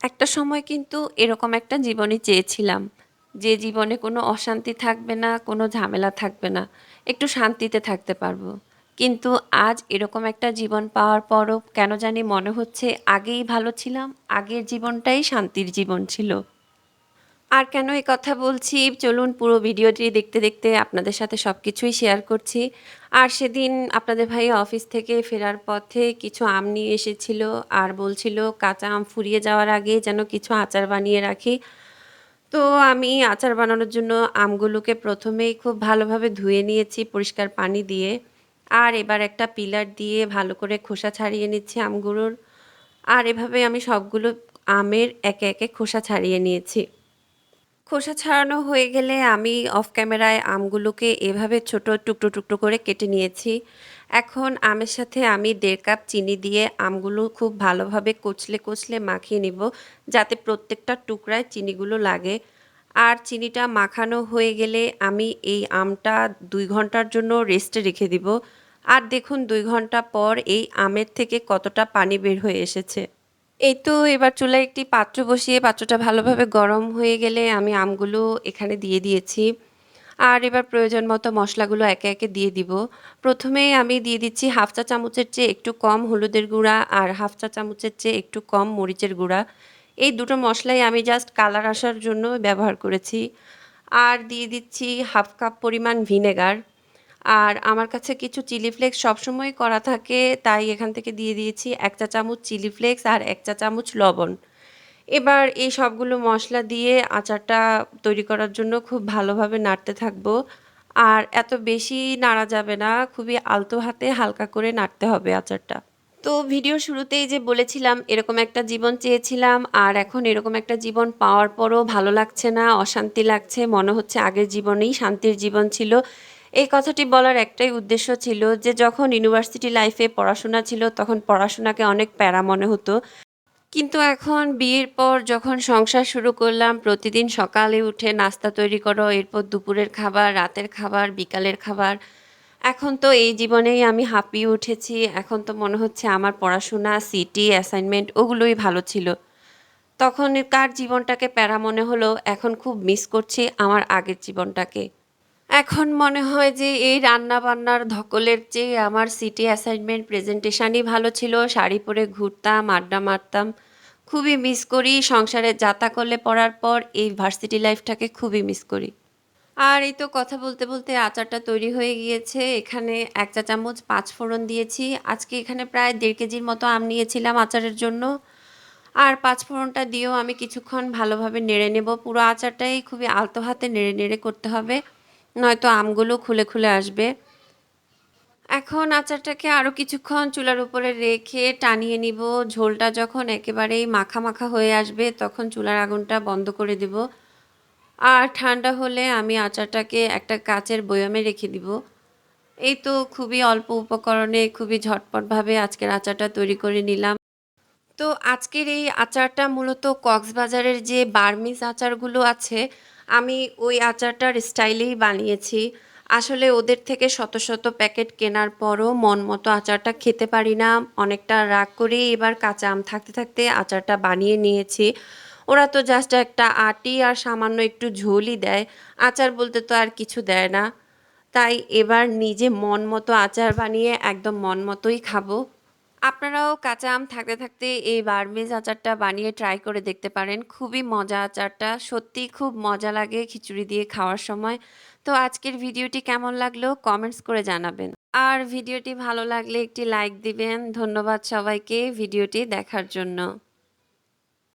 একটা সময় কিন্তু এরকম একটা জীবনই চেয়েছিলাম। যে জীবনে কোনো অশান্তি থাকবে না, কোনো ঝামেলা থাকবে না, একটু শান্তিতে থাকতে পারব। কিন্তু আজ এরকম একটা জীবন পাওয়ার পরও কেন জানি মনে হচ্ছে আগেই ভালো ছিলাম, আগের জীবনটাই শান্তির জীবন ছিল। আর কেন এই কথা বলছি? চলুন পুরো ভিডিওটি দেখতে দেখতে আপনাদের সাথে সব কিছুই শেয়ার করছি। আর সেদিন আপনাদের ভাই অফিস থেকে ফেরার পথে কিছু আম নিয়ে এসেছিল আর বলছিল, কাঁচা আম ফুরিয়ে যাওয়ার আগে যেন কিছু আচার বানিয়ে রাখি। তো আমি আচার বানানোর জন্য আমগুলোকে প্রথমেই খুব ভালোভাবে ধুয়ে নিয়েছি পরিষ্কার পানি দিয়ে। আর এবার একটা পিলার দিয়ে ভালো করে খোসা ছাড়িয়ে নিচ্ছি আমগুলোর। আর এভাবে আমি সবগুলো আমের একে একে খোসা ছাড়িয়ে নিয়েছি। খোসা ছাড়ানো হয়ে গেলে আমি অফ ক্যামেরায় আমগুলোকে এভাবে ছোট টুকরো টুকরো করে কেটে নিয়েছি। এখন আমের সাথে আমি দেড় কাপ চিনি দিয়ে আমগুলো খুব ভালোভাবে কচলে কচলে মাখিয়ে নিব, যাতে প্রত্যেকটা টুকরায় চিনিগুলো লাগে। আর চিনিটা মাখানো হয়ে গেলে আমি এই আমটা দুই ঘণ্টার জন্য রেস্টে রেখে দিব। আর দেখুন দুই ঘণ্টা পর এই আমের থেকে কতটা পানি বের হয়ে এসেছে। এই তো এবার চুলায় একটি পাত্র বসিয়ে পাত্রটা ভালোভাবে গরম হয়ে গেলে আমি আমগুলো এখানে দিয়ে দিয়েছি। আর এবার প্রয়োজন মতো মশলাগুলো একে একে দিয়ে দিব। প্রথমেই আমি দিয়ে দিচ্ছি হাফ চা চামচের চেয়ে একটু কম হলুদের গুঁড়া আর হাফ চা চামচের চেয়ে একটু কম মরিচের গুঁড়া। এই দুটো মশলাই আমি জাস্ট কালার আসার জন্য ব্যবহার করেছি। আর দিয়ে দিচ্ছি হাফ কাপ পরিমাণ ভিনেগার। আর আমার কাছে কিছু চিলি ফ্লেক্স সবসময় করা থাকে, তাই এখান থেকে দিয়ে দিয়েছি এক চা চামচ চিলি ফ্লেক্স আর এক চা চামচ লবণ। এবার এই সবগুলো মশলা দিয়ে আচারটা তৈরি করার জন্য খুব ভালোভাবে নাড়তে থাকব। আর এত বেশি নাড়া যাবে না, খুবই আলতো হাতে হালকা করে নাড়তে হবে আচারটা। তো ভিডিও শুরুতেই যে বলেছিলাম, এরকম একটা জীবন চেয়েছিলাম আর এখন এরকম একটা জীবন পাওয়ার পরও ভালো লাগছে না, অশান্তি লাগছে, মনে হচ্ছে আগের জীবনেই শান্তির জীবন ছিল। এই কথাটি বলার একটাই উদ্দেশ্য ছিল যে যখন ইউনিভার্সিটি লাইফে পড়াশোনা ছিল তখন পড়াশোনাকে অনেক প্যারা মনে হতো। কিন্তু এখন বিয়ের পর যখন সংসার শুরু করলাম, প্রতিদিন সকালে উঠে নাস্তা তৈরি করো, এরপর দুপুরের খাবার, রাতের খাবার, বিকালের খাবার। এখন তো এই জীবনেই আমি হাঁপিয়ে উঠেছি। এখন তো মনে হচ্ছে আমার পড়াশোনা সিটি অ্যাসাইনমেন্ট ওগুলোই ভালো ছিল। তখন কার জীবনটাকে প্যারা মনে হলো? এখন খুব মিস করছি আমার আগের জীবনটাকে। এখন মনে হয় যে এই রান্না বান্নার ধকলের চেয়ে আমার সিটি অ্যাসাইনমেন্ট প্রেজেন্টেশনই ভালো ছিল। শাড়ি পরে ঘুরতাম, আড্ডা মারতাম, খুবই মিস করি। সংসারে যাতা করলে পড়ার পর এই ভার্সিটি লাইফটাকে খুবই মিস করি। আর এই তো কথা বলতে বলতে আচারটা তৈরি হয়ে গিয়েছে। এখানে এক চা চামচ পাঁচ ফোড়ন দিয়েছি। আজকে এখানে প্রায় দেড় কেজির মতো আম নিয়েছিলাম আচারের জন্য। আর পাঁচ ফোড়নটা দিয়েও আমি কিছুক্ষণ ভালোভাবে নেড়ে নেব। পুরো আচারটাই খুবই আলতো হাতে নেড়ে নেড়ে করতে হবে। নয়তো আমগুলো খুলে খুলে আসবে। এখন আচারটাকে আরও কিছুক্ষণ চুলার উপরে রেখে টানিয়ে নিব। ঝোলটা যখন একেবারেই মাখা মাখা হয়ে আসবে, তখন চুলার আগুনটা বন্ধ করে দেব। আর ঠান্ডা হলে আমি আচারটাকে একটা কাচের বয়ামে রেখে দিব। এই তো খুবই অল্প উপকরণে খুবই ঝটপটভাবে আজকের আচারটা তৈরি করে নিলাম। তো আজকের এই আচারটা মূলত কক্সবাজারের যে বার্মিজ আচারগুলো আছে আমি ওই আচারটার স্টাইলেই বানিয়েছি। আসলে ওদের থেকে শত শত প্যাকেট কেনার পরও মন মতো আচারটা খেতে পারি না। অনেকটা রাগ করেই এবার কাঁচা আম থাকতে থাকতে আচারটা বানিয়ে নিয়েছি। ওরা তো জাস্ট একটা আটি আর সামান্য একটু ঝোলই দেয়। আচার বলতে তো আর কিছু দেয় না। তাই এবার নিজে মন মতো আচার বানিয়ে একদম মন মতোই খাব। আপনারাও কাঁচা আম থাকতে থাকতে এই বার্মিজ আচারটা বানিয়ে ট্রাই করে দেখতে পারেন। খুবই মজা আচারটা সত্যি খুব মজা লাগে খিচুড়ি দিয়ে খাওয়ার সময়। তো আজকের ভিডিওটি কেমন লাগল কমেন্টস করে জানাবেন। আর ভিডিওটি ভালো লাগলে একটি লাইক দিবেন। ধন্যবাদ সবাইকে ভিডিওটি দেখার জন্য।